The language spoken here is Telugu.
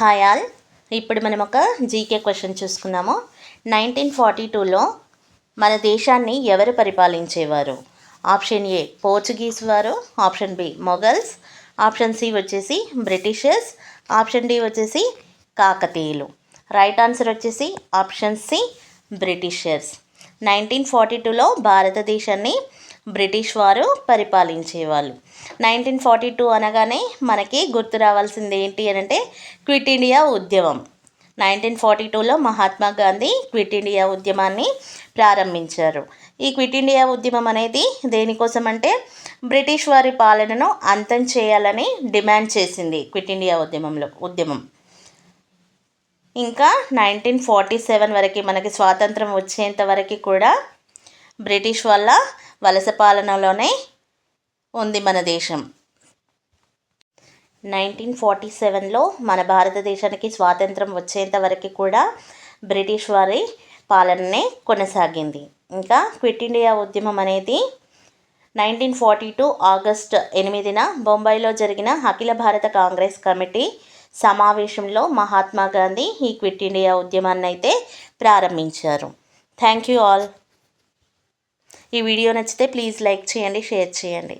Hi all. ఇప్పుడు మనం ఒక జీకే క్వశ్చన్ చూసుకుందాము. నైన్టీన్ ఫార్టీ టూలో మన దేశాన్ని ఎవరు పరిపాలించేవారు? ఆప్షన్ ఏ పోర్చుగీస్ వారు option B Mughals option C వచ్చేసి బ్రిటిషర్స్ ఆప్షన్ డి వచ్చేసి కాకతీయులు. రైట్ ఆన్సర్ వచ్చేసి option C Britishers. Nineteen forty టూలో భారతదేశాన్ని బ్రిటిష్ వారు పరిపాలించేవాళ్ళు. నైన్టీన్ ఫార్టీ టూ అనగానే మనకి గుర్తు రావాల్సింది ఏంటి అని అంటే క్విట్ ఇండియా ఉద్యమం. నైన్టీన్ ఫార్టీ టూలో మహాత్మా గాంధీ క్విట్ ఇండియా ఉద్యమాన్ని ప్రారంభించారు. ఈ క్విట్ ఇండియా ఉద్యమం అనేది దేనికోసం అంటే బ్రిటిష్ వారి పాలనను అంతం చేయాలని డిమాండ్ చేసింది క్విట్ ఇండియా ఉద్యమంలో ఉద్యమం. ఇంకా నైన్టీన్ ఫార్టీ సెవెన్ వరకు మనకి స్వాతంత్రం వచ్చేంత వరకు కూడా బ్రిటిష్ వల్ల వలస పాలనలోనే ఉంది మన దేశం. నైన్టీన్ ఫార్టీ సెవెన్లో మన భారతదేశానికి స్వాతంత్రం వచ్చేంత వరకు కూడా బ్రిటిష్ వారి పాలననే కొనసాగింది. ఇంకా క్విట్ ఇండియా ఉద్యమం అనేది నైన్టీన్ ఫార్టీ టూ ఆగస్ట్ ఎనిమిదిన బొంబాయిలో జరిగిన అఖిల భారత కాంగ్రెస్ కమిటీ సమావేశంలో మహాత్మా గాంధీ ఈ క్విట్ ఇండియా ఉద్యమాన్ని అయితే ప్రారంభించారు. Thank you all. ఈ వీడియో నచ్చితే ప్లీజ్ లైక్ చేయండి షేర్ చేయండి.